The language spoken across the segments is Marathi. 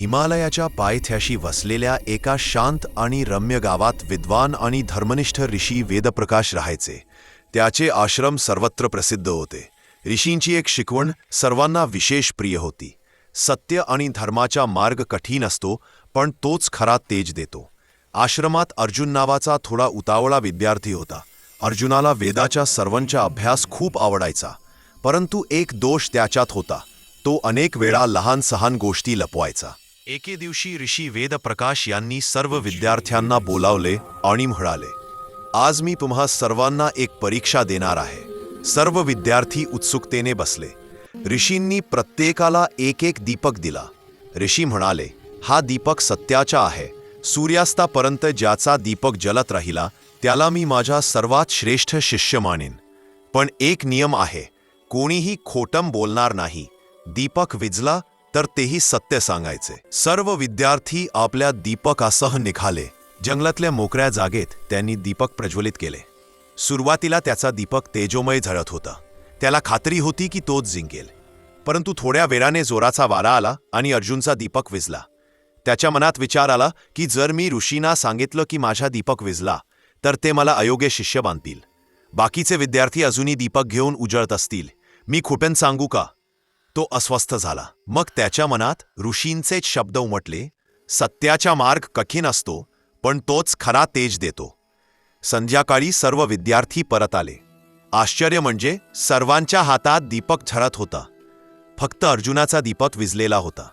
हिमालयाच्या पायथ्याशी वसलेल्या एका शांत आणि रम्य गावात विद्वान आणि धर्मनिष्ठ ऋषी वेदप्रकाश राहायचे. त्याचे आश्रम सर्वत्र प्रसिद्ध होते. ऋषींची एक शिकवण सर्वांना विशेष प्रिय होती. सत्य आणि धर्माचा मार्ग कठीण असतो पण तोच खरा तेज देतो. आश्रमात अर्जुन नावाचा थोडा उतावळा विद्यार्थी होता. अर्जुनाला वेदाच्या सर्वांचा अभ्यास खूप आवडायचा. परंतु एक दोष त्याच्यात होता. तो अनेक वेळा लहान सहान गोष्टी लपवायचा. एके दिवशी ऋषी वेदप्रकाश यांनी सर्व विद्यार्थ्यांना बोलावले आणि म्हणाले आज मी तुम्हा सर्वांना एक परीक्षा देणार आहे. सर्व विद्यार्थी उत्सुकतेने बसले. ऋषींनी प्रत्येकाला एक एक दीपक दिला. ऋषी म्हणाले हा दीपक सत्याचा आहे. सूर्यास्तापर्यंत ज्याचा दीपक जलत राहिला त्याला मी माझा सर्वात श्रेष्ठ शिष्य मानेन. पण एक नियम आहे कोणीही खोटम बोलणार नाही. दीपक विजला तर तेही सत्य सांगायचे. सर्व विद्यार्थी आपल्या दीपकासह निघाले. जंगलातल्या मोकळ्या जागेत त्यांनी दीपक प्रज्वलित केले. सुरुवातीला त्याचा दीपक तेजोमय झळत होता. त्याला खात्री होती की तोच जिंकेल. परंतु थोड्या वेळाने जोराचा वारा आला आणि अर्जुनचा दीपक विजला. त्याच्या मनात विचार आला की जर मी ऋषींना सांगितलं की माझा दीपक विजला तर ते मला अयोग्य शिष्य बांधतील. बाकीचे विद्यार्थी अजूनही दीपक घेऊन उजळत असतील. मी खोटन सांगू का? तो अस्वस्थ झाला. मग त्याच्या मनात ऋषींचेच शब्द उमटले सत्याचा मार्ग कठीण असतो पण तोच खरा तेज देतो. संध्याकाळी सर्व विद्यार्थी परत आले. आश्चर्य म्हणजे सर्वांच्या हातात दीपक झळत होता. फक्त अर्जुनाचा दीपक विजलेला होता.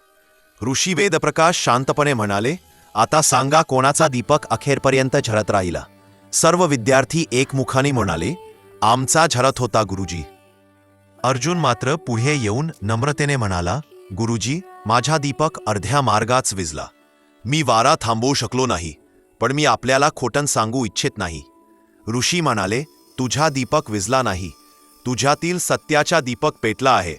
ऋषी वेदप्रकाश शांतपणे म्हणाले आता सांगा कोणाचा दीपक अखेरपर्यंत झळत राहिला. सर्व विद्यार्थी एकमुखाने म्हणाले आमचा झळत होता गुरुजी. अर्जुन मात्र पुढे येऊन नम्रतेने म्हणाला गुरुजी माझा दीपक अर्ध्या मार्गाच विजला. मी वारा थांबवू शकलो नाही पण मी आपल्याला खोटन सांगू इच्छित नाही. ऋषी म्हणाले तुझा दीपक विजला नाही. तुझ्यातील सत्याचा दीपक पेटला आहे.